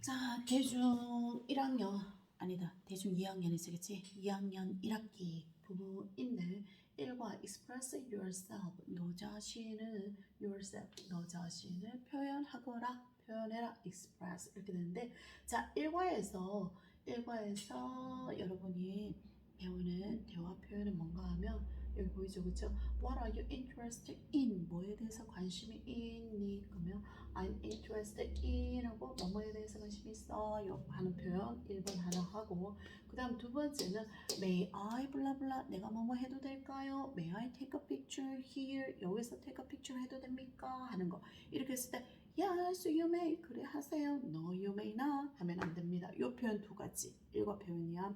자, 대중 1학년 아니다. 대중 2학년이지, 그치? 2학년 1학기 부부인데 1과 express yourself 너 자신을 yourself 너 자신을 표현하거라 표현해라 express 이렇게 되는데 자 1과에서 1과에서 여러분이 배우는 대화 표현은 뭔가 하면 여기 보이죠? 그쵸? What are you interested in? 뭐에 대해서 관심이 있니? 그러면 I'm interested in 하고 뭐뭐에 대해서 관심이 있어요? 하는 표현 1번 하나 하고 그 다음 두 번째는 May I 블라블라 내가 뭐뭐 해도 될까요? May I take a picture here? 여기서 take a picture 해도 됩니까? 하는 거. 이렇게 했을 때 Yes you may. 그래 하세요. No you may not 하면 안 됩니다. 이 표현 두 가지. 일과 표현이야.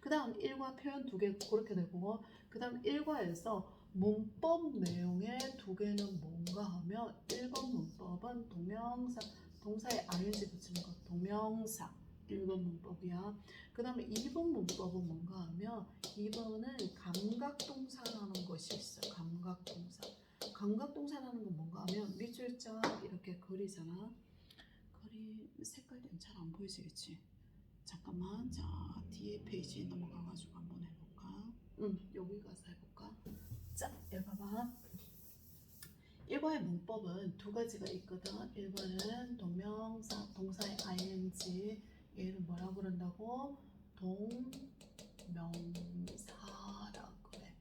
그 다음 일과 표현 두 개 그렇게 되고 그 다음 일과에서 문법 내용의 두 개는 뭔가 하면 1번 문법은 동명사 동사에 ing 붙이는 거 동명사 1번 문법이야. 그 다음에 2번 문법은 뭔가 하면 2번은 감각동사라는 것이 있어 감각동사. 감각동사라는 건 뭔가 하면 밑줄 쫙 이렇게 그리잖아. 그리 색깔은 잘안 보이지? 잠깐만. 자 뒤에 페이지 넘어가가지고 한번 해볼까 응 여기 가서 해볼까? 자 여기 봐봐 1번의 문법은 두 가지가 있거든. 1번은 동명사 동사의 ing 얘를 뭐라 그런다고? 동명사라 그래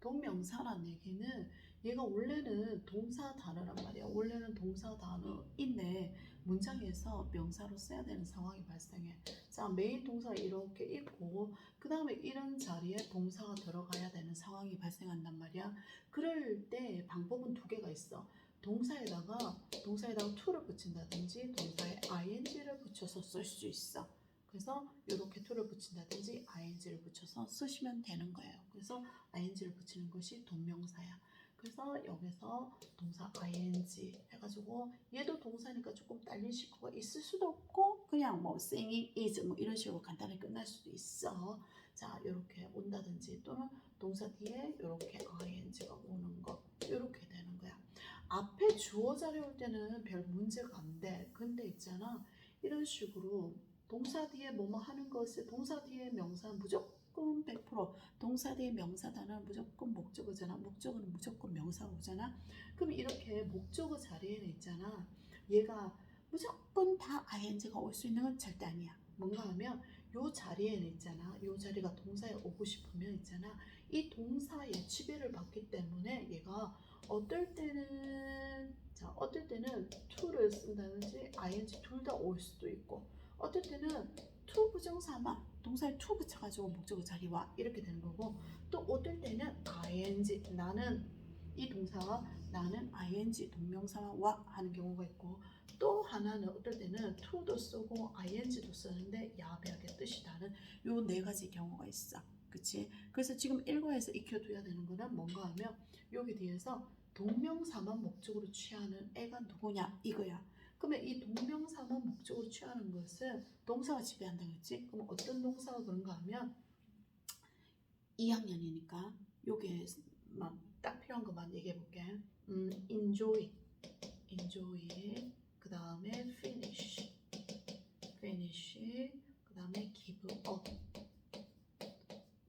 동명사란 얘기는 얘가 원래는 동사 단어란 말이야. 원래는 동사 단어인데 문장에서 명사로 써야 되는 상황이 발생해. 자 메인 동사 이렇게 있고 그 다음에 이런 자리에 동사가 들어가야 되는 상황이 발생한단 말이야. 그럴 때 방법은 두 개가 있어. 동사에다가 동사에다가 to를 붙인다든지 동사에 ing를 붙여서 쓸 수 있어. 그래서 이렇게 to를 붙인다든지 ing를 붙여서 쓰시면 되는 거예요. 그래서 ing를 붙이는 것이 동명사야 그래서 여기서 동사 ing 해가지고 얘도 동사니까 조금 딸린 식구가 있을 수도 없고 그냥 뭐 singing is 뭐 이런 식으로 간단하게 끝날 수도 있어. 자 이렇게 온다든지 또는 동사 뒤에 이렇게 ing가 오는 거 이렇게 되는 거야. 앞에 주어 자리 올 때는 별 문제가 안 돼. 근데 있잖아. 이런 식으로 동사 뒤에 뭐뭐 하는 것을 동사 뒤에 명사 무조건 100% 동사 뒤에 명사 단어는 무조건 목적어잖아. 목적어는 무조건 명사가 오잖아. 그럼 이렇게 목적어 자리에는 있잖아. 얘가 무조건 다 ing가 올 수 있는 건 절대 아니야. 뭔가 하면 요 자리에는 있잖아. 요 자리가 동사에 오고 싶으면 있잖아. 이 동사의 지배를 받기 때문에 얘가 어떨 때는 자 어떨 때는 to를 쓴다든지 ing 둘 다 올 수도 있고 어떨 때는 to 부정사만 동사에 to 붙여가지고 목적어 자리 와 이렇게 되는 거고 또 어떨 때는 ing 나는 이 동사와 나는 ing 동명사와 와 하는 경우가 있고 또 하나는 어떨 때는 to도 쓰고 ing도 쓰는데 야배하게 뜻이 다른 요 네 가지 경우가 있어. 그치? 그래서 지금 일과에서 익혀둬야 되는 거는 뭔가 하면 여기 뒤에서 동명사만 목적으로 취하는 애가 누구냐? 이거야 그러면 이 동명사만 목적으로 취하는 것은 동사가 지배한다 그랬지? 그럼 어떤 동사가 그런가 하면 2학년이니까 요게만 딱 필요한 것만 얘기해 볼게. 음, enjoy, enjoy. 그 다음에 finish, finish. 그 다음에 give up.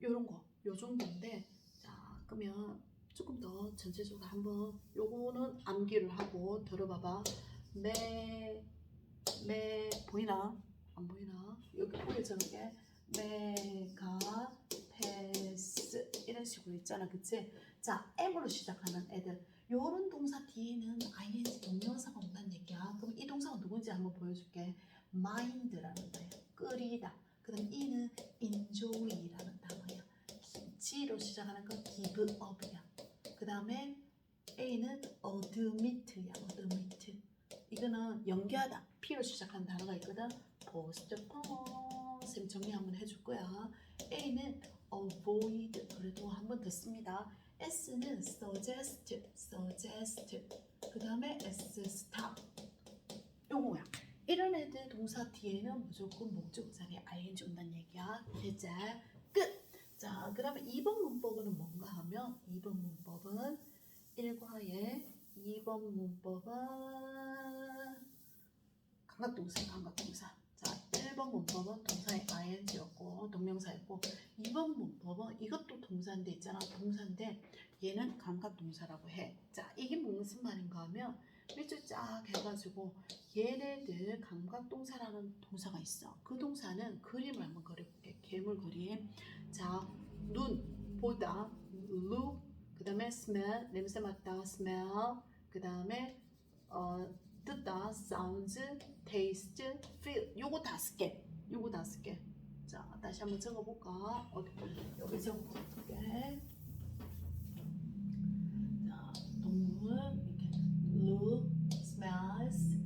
요런 거, 요 정도인데, 자, 그러면 조금 더 전체적으로 한번 요거는 암기를 하고 들어봐봐. 매, 매, 보이나? 안 보이나? 여기 보이죠, 이게? 메가, 패스. 이런 식으로 있잖아, 그치? 자, M으로 시작하는 애들. 요런 동사 뒤에는 ing 동명사가 온다는 얘기야. 그럼 이 동사가 누군지 한번 보여줄게. mind라는 거야. 끓이다. 그 다음 이는 enjoy라는 단어야. G로 시작하는 건 give up이야. 그 다음에 A는 admit야, admit. 이거는 연기하다. P로 시작하는 단어가 있거든. postpone. 쌤 정리 한번 해줄 거야. A는 avoid. 그래도 한번 듣습니다. S는 suggest, suggest. 그 다음에 S stop. 요거야. 이런 애들 동사 뒤에는 무조건 목적 자리에 ing 온다는 얘기야. 이제 끝. 자, 그다음에 2번 문법은 뭔가 하면 2번 문법은 1과에 2번 문법은 감각동사, 감각동사. 자, 1번 문법은 동사의 ing였고 동명사였고 2번 문법은 이것도 동사인데 있잖아 동사인데 얘는 감각 동사라고 해. 자 이게 무슨 말인가 하면 밑줄 쫙 해가지고 얘네들 감각 동사라는 동사가 있어. 그 동사는 그림을 한번 그려볼게. 괴물 그림. 자 눈, 보다, look, 그 다음에 smell, 냄새 맡다, smell, 그 다음에 어, 듣다, sounds, taste, feel. 요거 다섯 개. 요거 다섯 개. 자, 다시 한번 적어볼까? 어디, 여기 적어볼게. 자, 동물 이렇게 look, smells,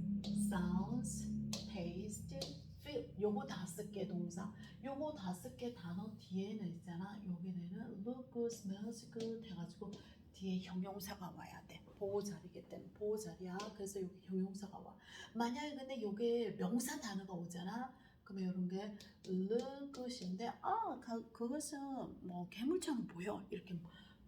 sounds, taste, feel. 요거 다섯 개 동사. 요거 다섯 개 단어 뒤에는 있잖아. 여기는 look good, smells good 해가지고 뒤에 형용사가 와야 돼. 보호 자리기 때문에 보호 자리야. 그래서 여기 형용사가 와. 만약에 근데 요게 명사 단어가 오잖아. 그러면 이런 게 good인데 아 그, 그것은 뭐 괴물처럼 보여. 이렇게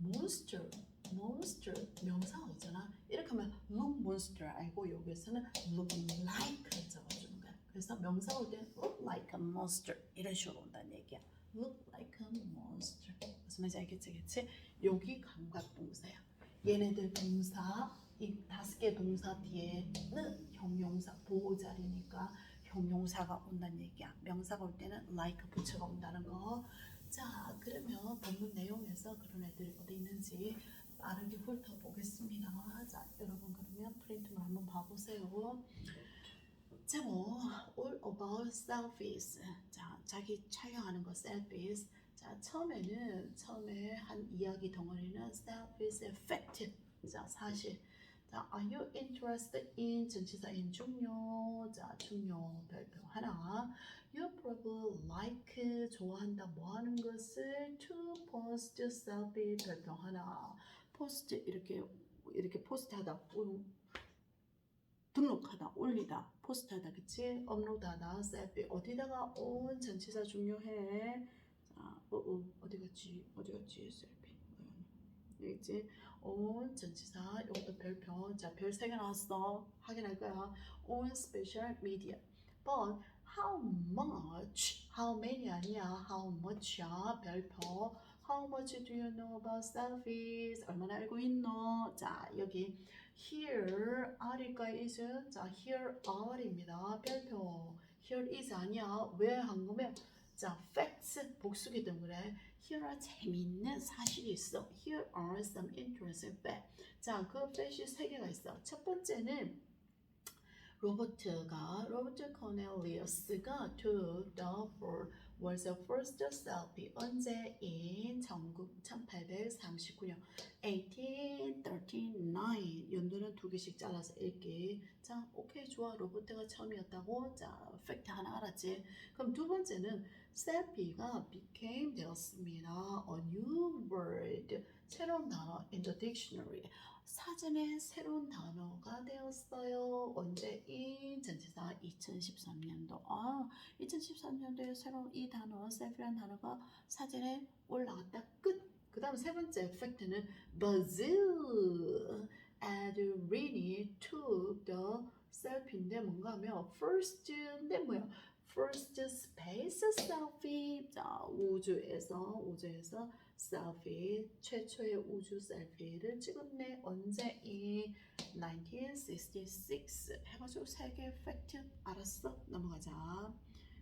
monster, monster 명사가 오잖아. 이렇게 하면 look monster 알고 여기서는 look like 적어주는 거야. 그래서 명사 올때 look like a monster 이런 식으로 온다는 얘기야. Look like a monster. 무슨 말인지 알겠지, 그치? 여기 감각 동사야. 얘네들 동사 이 다섯 개 동사 뒤에는 형용사 보호 자리니까 형용사가 온다는 얘기야. 명사가 올 때는 like 부처가 온다는 거. 자, 그러면 본문 내용에서 그런 애들이 어디 있는지 빠르게 훑어보겠습니다. 자, 여러분 그러면 프린트만 한번 봐보세요. 제목 All About Selfies. 자, 자기 촬영하는 거 selfies. 자, 처음에는 처음에 한 이야기 덩어리는 selfies fact. 자, 사실. 자, are you interested in 전치사인 중요. 자, 중요 별표 하나. You probably like 좋아한다 뭐 하는 것을 to post selfie 별표 하나. 포스트 이렇게 이렇게 포스트하다 올- 등록하다 올리다 포스트하다 그치? 업로드하다 셀피. 어디다가 온 전치사 중요해? 자 어, 어, 어디 갔지? 어디 갔지? 셀피. 여기 있지? 온 전치사 이것도 별표 자 별 세 개 나왔어. 확인할 거야. on special media but how much? How many 아니야? How much야? 별표 how much do you know about selfies 얼마나 알고 있노 자 여기 here are일까 is 자 here are입니다 별표 here is 아니야 왜 한 거면 자 facts 복수기 때문에 here are 재미있는 사실이 있어 here are some interesting facts 자 그 fact이 세 개가 있어 첫 번째는 로버트가 로버트 코넬리어스가 took the for was the first selfie 언제인 1839년 1839 연도는 두 개씩 잘라서 읽기. 자 오케이 좋아. 로버트가 처음이었다고? 자 팩트 하나 알았지? 그럼 두 번째는 셀피가 became 되었습니다. A new word. 새로운 단어 in the dictionary. 사전에 새로운 단어가 되었어요. 언제인 전치사 2013년도. 아, 2013년도에 새로운 이 단어, 셀프란 단어가 사전에 올라갔다. 끝. 그 다음 세 번째 팩트는 Brazil and Rini took the selfie인데 뭔가 하면 first인데 뭐야? First space selfie. 자, 우주에서 우주에서 셀피 최초의 우주 셀피를 찍었네. 언제? 이 1966 해가지고 세계 팩트 알았어? 넘어가자.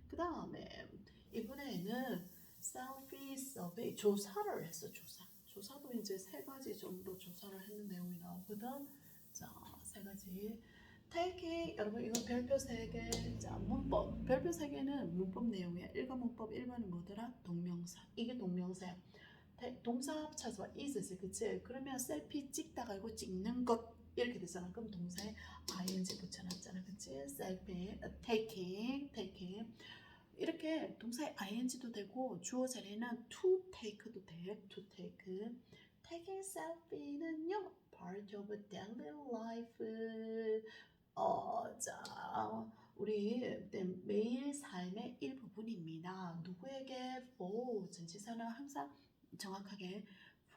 그 다음에 이번에는 셀피 서베이 조사를 했어 조사. 조사도 이제 세 가지 정도 조사를 했는 내용이 나오거든. 자 세 가지. take 여러분 이거 별표 세 개 자 문법. 별표 세 개는 문법 내용이야. 1번 문법 1번은 뭐더라? 동명사. 이게 동명사야. 대- 동사 찾아봐. is지 그치? 그러면 셀피 찍다가 이거 찍는 것. 이렇게 되잖아. 그럼 동사에 ing 붙여놨잖아. 그치? 셀피 taking taking 이렇게 동사에 ing도 되고 주어 자리에는 to take도 돼. to take. taking selfie는요 part of daily life. 어 자 우리 네, 매일 삶의 일부분입니다. 누구에게 for 전치사는 항상 정확하게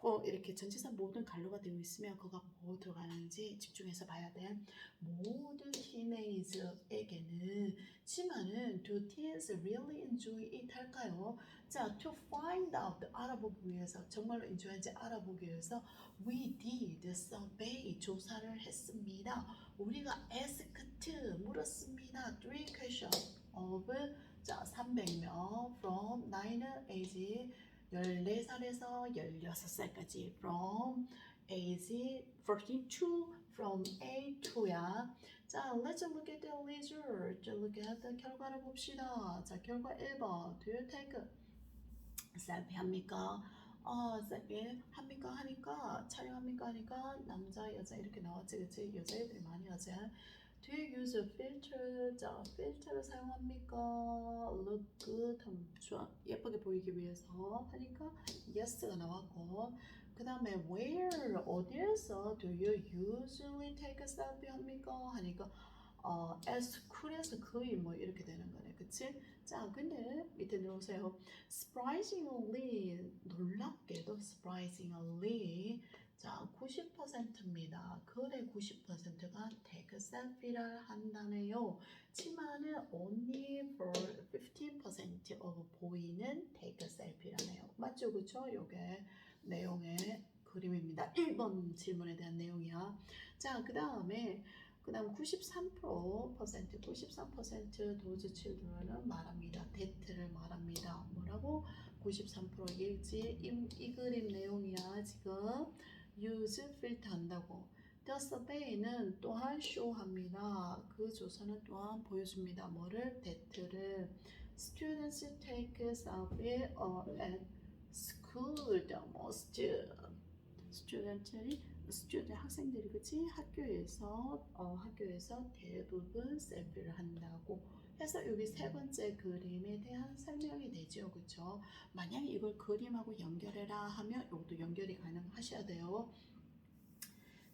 어, 이렇게 전치사 모든 갈로가 되어 있으면 그가 뭐 들어가는지 집중해서 봐야 돼. 모든 teenage에게는 치마는 do teens really enjoy it 할까요? 자, to find out 알아보기 위해서 정말로 enjoy한지 알아보기 위해서 we did survey 조사를 했습니다. 우리가 asked 물었습니다. Three questions of 자 300명 from 9 age 14살에서 16살까지 from age 14 to from A to야. 자, let's look at the result. look at the 결과를 봅시다. 자, 결과 1번. Do you take selfie 합니까? 어, selfie 합니까? 하니까 촬영합니까? 하니까 남자, 여자 이렇게 나왔지, 그치? 여자애들이 많이 하지. Do you use a filter? 자, 필터를 사용합니까? Look good. 좋아, 예쁘게 보이기 위해서 하니까 yes가 나왔고 그 다음에 where 어디에서 do you usually take a selfie 합니까? 하니까 어, as school에서 거의 뭐 이렇게 되는 거네, 그치? 자, 근데 밑에 넣으세요. surprisingly 놀랍게도 surprisingly 자, 90%입니다. 거의 90%가 take selfie를 한다네요. 치마는 only for 15% of 보이는 take selfie라네요. 맞죠? 그쵸? 요게 내용의 그림입니다. 1번 질문에 대한 내용이야. 자, 그 다음에 그 다음 93% 93% 도즈 칠드런은 말합니다. 데트를 말합니다. 뭐라고? 93% 일지 이, 이 그림 내용이야 지금 use 필터 한다고 The survey는 또한 쇼합니다. 그 조사는 또한 보여줍니다. 뭐를? 데트를 Students take survey at school the most 스튜던트들이 스튜던트 학생들이 그치 학교에서 어, 학교에서 대부분 셀피를 한다고 해서 여기 세 번째 그림에 대한 설명이 되죠 그쵸? 만약에 이걸 그림하고 연결해라 하면 이것도 연결이 가능하셔야 돼요.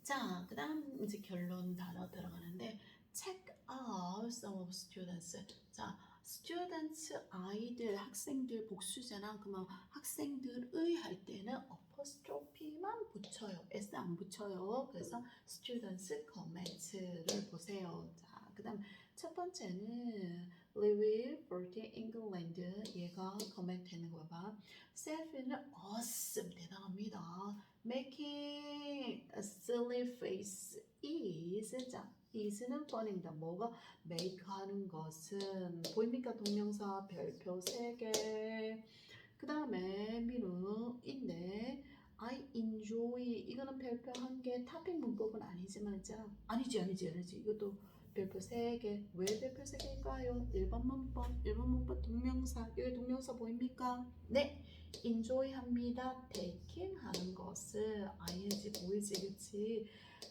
자 그 다음 이제 결론 단어 들어가는데 check out some of students. 자 students 아이들 학생들 복수잖아 그러면 학생들의 할 때는 apostrophe만 붙여요. s 안 붙여요. 그래서 students comments를 보세요. 자 그다음 첫 번째는 Live for the England 얘가 되는 거 봐봐 selfie는 awesome 대단합니다. Making a silly face is 자 is는 뻔입니다. 뭐가 make 하는 것은 보입니까? 동명사 별표 3개. 그 다음에 민우인데 I enjoy 이거는 별표 한 개 타핑 문법은 아니지만 있잖아 아니지 아니지 아니지. 이것도 별표 3개 왜 별표 3개일까요? 1번 문법 1번 문법 동명사 여기 동명사 보입니까? 네 enjoy 합니다 taking 하는 것을 ing 보이지 그치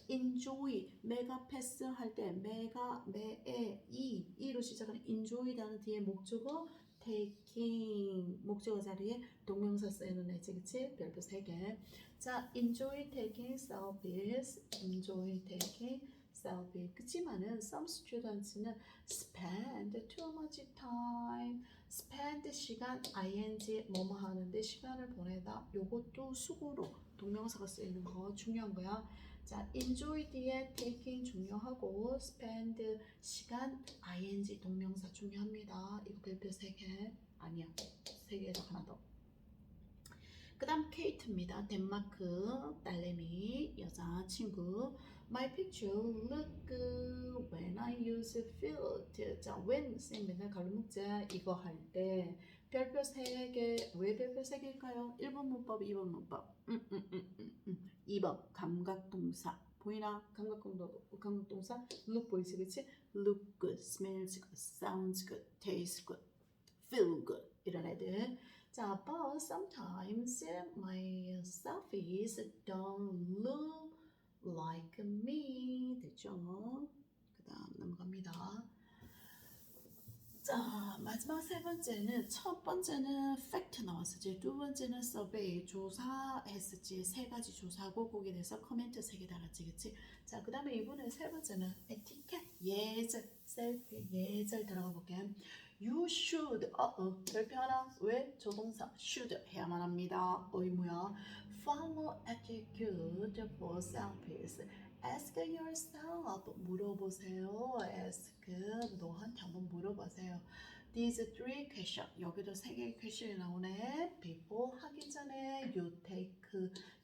enjoy 메가 패스 할 때 메가 메에 이 이로 시작하는 enjoy 단어 뒤에 목적어 taking 목적어 자리에 동명사 쓰이는 애지 그치? 별표 3개 자 enjoy taking service enjoy taking service 그치만은 some students는 spend too much time spend 시간 ing 뭐뭐 하는데 시간을 보내다. 요것도 수고로 동명사가 쓰이는 거 중요한 거야. 자 enjoy 뒤에 taking 중요하고 spend 시간 ing 동명사 중요합니다. 이거 별표 3개. 아니야. 3개에서 하나 더. 그 다음 케이트입니다. 덴마크 딸내미 여자 친구 My picture look good when I use filter 자 when 쌤 맨날 갈무자 이거 할 때 별표 3개 왜 별표 3개일까요? 1번 문법 2번 문법 음, 음, 음, 음, 음. 2번 감각동사 보이나? 감각동사 look 보이지 그치? look good, smells good, sounds good, tastes good, feel good 이런 애들 자, but sometimes my selfies don't look like me. 됐죠? 그 다음 넘어갑니다. 자, 마지막 세 번째는 첫 번째는 팩트 나왔었지. 두 번째는 서베이 조사했었지. 세 가지 조사하고 거기에 대해서 코멘트 세 개 달았지, 그치? 자, 그 다음에 이번에 세 번째는 에티켓 예절 selfie 예절 들어가 볼게. You should 어, 어 별표 하나 왜 조동사 should 해야만 합니다. 의무야. Follow attitude for selfies. Ask yourself 물어보세요. Ask 너한테 한번 물어보세요. These three question 여기도 세 개의 question이 나오네. Before 하기 전에 you take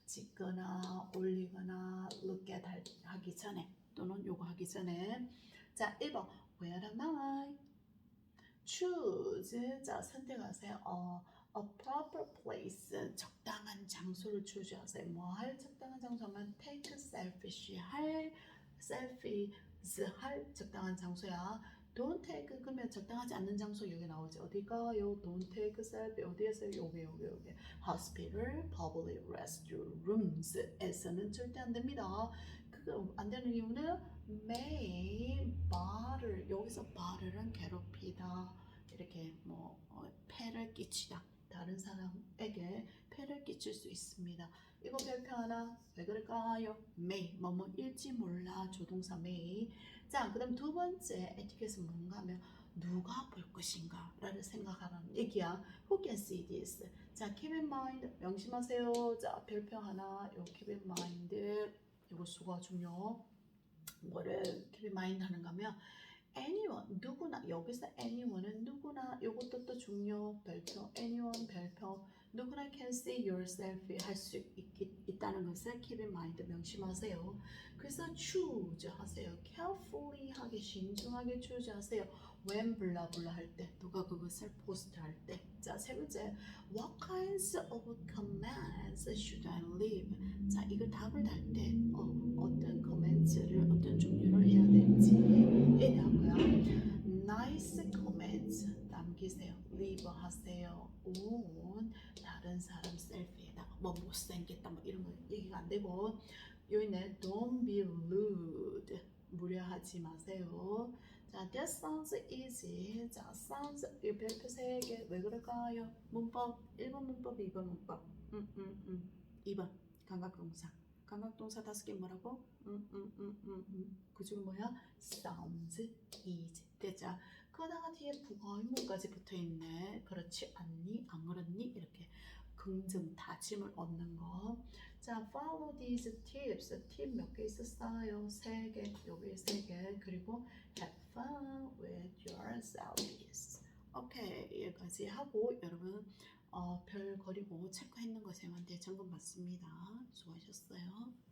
찍거나 올리거나 look at 할- 하기 전에 또는 요거 하기 전에 자 1번 Where am I? Choose 자 선택하세요. 어, a proper place 적당한 장소를 choose 뭐 할 적당한 장소면 take selfish 할 selfies 할 적당한 장소야. Don't take 그러면 적당하지 않는 장소 여기 나오지 어디가요? Don't take selfie 어디에서 여기 여기 여기 hospital, public restrooms에서는 절대 안 됩니다. 그거 안 되는 이유는 may bother 여기서 bother는 괴롭히다. 이렇게 뭐 어, 폐를 끼치다. 다른 사람에게 폐를 끼칠 수 있습니다. 이거 별표 하나? 왜 그럴까요? may 뭐뭐 일지 몰라. 조동사 may 자 그다음 두 번째 에티켓은 뭔가 하면 누가 볼 것인가 라를 생각하라는 얘기야. Who can see this? 자 keep in mind. 명심하세요. 자 별표 하나. 요 keep in mind. 이거 수가 중요 뭐를 mind 하는가 하면 anyone 누구나 여기서 anyone은 누구나 요것도 또 중요 별표 anyone 별표 누구나 can see yourself 할 수 있다는 것을 keep in mind 명심하세요. 그래서 choose 하세요. carefully 하게 신중하게 choose 하세요. When 블라 블라 할 때 누가 그것을 포스트 할 때. 자, 세 번째 what kinds of commands should I leave? 자, 이걸 답을 달 때 어, 어떤 코멘트를 어떤 종류를 해야 될지에 대한 거야. nice comments 남기세요. leave 하세요. on 다른 사람 셀피에다가 뭐 못생겼다 뭐 이런 거 얘기가 안 되고 여기는 don't be rude 무례하지 마세요. 자, that sounds easy. 자, sounds 이 별표 세 개 왜 그럴까요? 문법 1번 문법, 2번 문법. 음, 음, 음. 2번 감각동사. 감각동사 다섯 개 뭐라고? 음, 음, 음, 음, 음. 그 중에 뭐야? sounds easy. 됐죠? 그러다가 뒤에 부가의문까지 붙어 있네. 그렇지 않니? 안 그렇니? 이렇게 긍정 다짐을 얻는 거. 자, follow these tips. 팁 몇 개 있었어요? 세 개. 여기 세 개. 그리고 have fun with your selfies. 오케이, 여기까지 하고 여러분 어, 별 거리고 체크했는 거 세한테 점검 받습니다. 수고하셨어요.